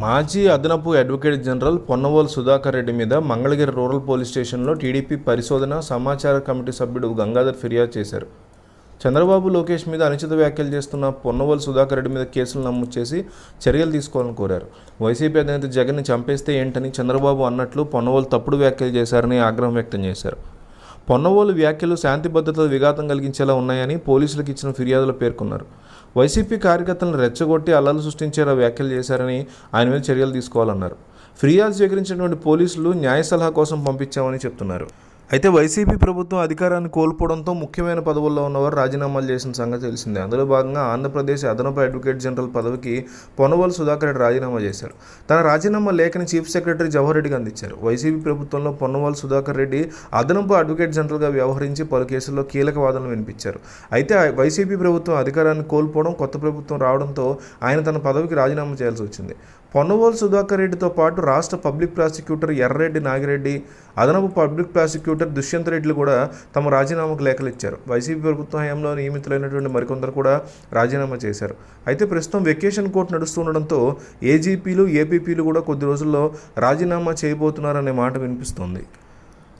మాజీ అదనపు advocate general Ponnavolu Sudhakar Reddy మీద మంగళగిరి రూరల్ పోలీస్ స్టేషన్లో టీడీపీ పరిశోధన సమాచార కమిటీ సభ్యుడు గంగాధర్ ఫిర్యాదు చేశారు. చంద్రబాబు లోకేష్ మీద అనుచిత వ్యాఖ్యలు చేస్తున్న పొన్నవోలు సుధాకర్ రెడ్డి మీద కేసులు నమోదు చేసి చర్యలు తీసుకోవాలని కోరారు. వైసీపీ అధినేత జగన్ని చంపేస్తే ఏంటని చంద్రబాబు అన్నట్లు పొన్నవోలు తప్పుడు వ్యాఖ్యలు చేశారని ఆగ్రహం వ్యక్తం చేశారు. పొన్నవోలు వ్యాఖ్యలు శాంతి భద్రతలు విఘాతం కలిగించేలా ఉన్నాయని పోలీసులకు ఇచ్చిన ఫిర్యాదులో పేర్కొన్నారు. వైసీపీ కార్యకర్తలను రెచ్చగొట్టి అల్లలు సృష్టించేలా వ్యాఖ్యలు చేశారని ఆయన మీద చర్యలు తీసుకోవాలన్నారు. ఫిర్యాదు స్వీకరించినటువంటి పోలీసులు న్యాయ సలహా కోసం పంపించామని చెప్తున్నారు. అయితే వైసీపీ ప్రభుత్వం అధికారాన్ని కోల్పోవడంతో ముఖ్యమైన పదవుల్లో ఉన్నవారు రాజీనామాలు చేసిన సంగతి తెలిసిందే. అందులో భాగంగా ఆంధ్రప్రదేశ్ అదనపు అడ్వకేట్ జనరల్ పదవికి పొనవల్ సుధాకర్ రెడ్డి రాజీనామా చేశారు. తన రాజీనామా లేఖని చీఫ్ సెక్రటరీ జవహర్ రెడ్డికి అందించారు. వైసీపీ ప్రభుత్వంలో పొన్నవల్ సుధాకర్ రెడ్డి అదనపు అడ్వకేట్ జనరల్గా వ్యవహరించి పలు కేసుల్లో కీలక వాదనలు వినిపించారు. అయితే వైసీపీ ప్రభుత్వం అధికారాన్ని కోల్పోవడం కొత్త ప్రభుత్వం రావడంతో ఆయన తన పదవికి రాజీనామా చేయాల్సి వచ్చింది. పొన్నవల్ సుధాకర్ రెడ్డితో పాటు రాష్ట్ర పబ్లిక్ ప్రాసిక్యూటర్ ఎర్రెడ్డి నాగిరెడ్డి అదనపు పబ్లిక్ ప్రాసిక్యూటర్ దుష్యంత్ రెడ్డిలు కూడా తమ రాజీనామాకు లేఖలు ఇచ్చారు. వైసీపీ ప్రభుత్వ హయాంలో నియమితులైనటువంటి మరికొందరు కూడా రాజీనామా చేశారు. అయితే ప్రస్తుతం వెకేషన్ కోర్టు నడుస్తుండడంతో ఏజీపీలు ఏపీపీలు కూడా కొద్ది రోజుల్లో రాజీనామా చేయబోతున్నారనే మాట వినిపిస్తోంది.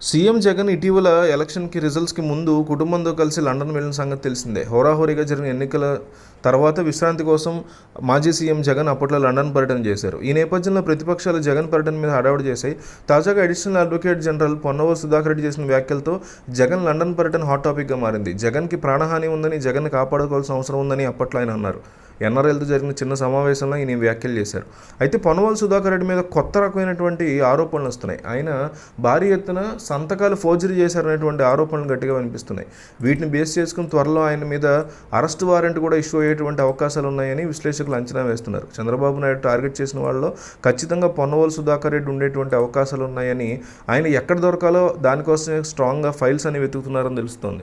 సీఎం జగన్ ఇటీవల ఎలక్షన్కి రిజల్ట్స్కి ముందు కుటుంబంతో కలిసి లండన్ వెళ్ళిన సంగతి తెలిసిందే. హోరాహోరీగా జరిగిన ఎన్నికల తర్వాత విశ్రాంతి కోసం మాజీ సీఎం జగన్ అప్పట్లో లండన్ పర్యటన చేశారు. ఈ నేపథ్యంలో ప్రతిపక్షాలు జగన్ పర్యటన మీద హడావుడి చేశాయి. తాజాగా additional advocate general Ponnavolu Sudhakar Reddy చేసిన వ్యాఖ్యలతో జగన్ లండన్ పర్యటన హాట్ టాపిక్గా మారింది. జగన్కి ప్రాణహాని ఉందని జగన్ కాపాడుకోవాల్సిన అవసరం ఉందని అప్పట్లో ఆయన అన్నారు. ఎన్ఆర్ఎల్తో జరిగిన చిన్న సమావేశంలో ఈయన వ్యాఖ్యలు చేశారు. అయితే పొనవాల సుధాకర్ రెడ్డి మీద కొత్త రకమైనటువంటి ఆరోపణలు వస్తున్నాయి. ఆయన భారీ ఎత్తున సంతకాలు ఫోర్జరీ చేశారనేటువంటి ఆరోపణలు గట్టిగా వినిపిస్తున్నాయి. వీటిని బేస్ చేసుకుని త్వరలో ఆయన మీద అరెస్ట్ వారెంట్ కూడా ఇష్యూ అయ్యేటువంటి అవకాశాలు ఉన్నాయని విశ్లేషకులు అంచనా వేస్తున్నారు. చంద్రబాబు నాయుడు టార్గెట్ చేసిన వాళ్ళలో ఖచ్చితంగా పొన్నవల్ సుధాకర్ రెడ్డి ఉండేటువంటి అవకాశాలు ఉన్నాయని ఆయన ఎక్కడ దొరకాలో దానికోసమే స్ట్రాంగ్గా ఫైల్స్ అని వెతుకుతున్నారని తెలుస్తోంది.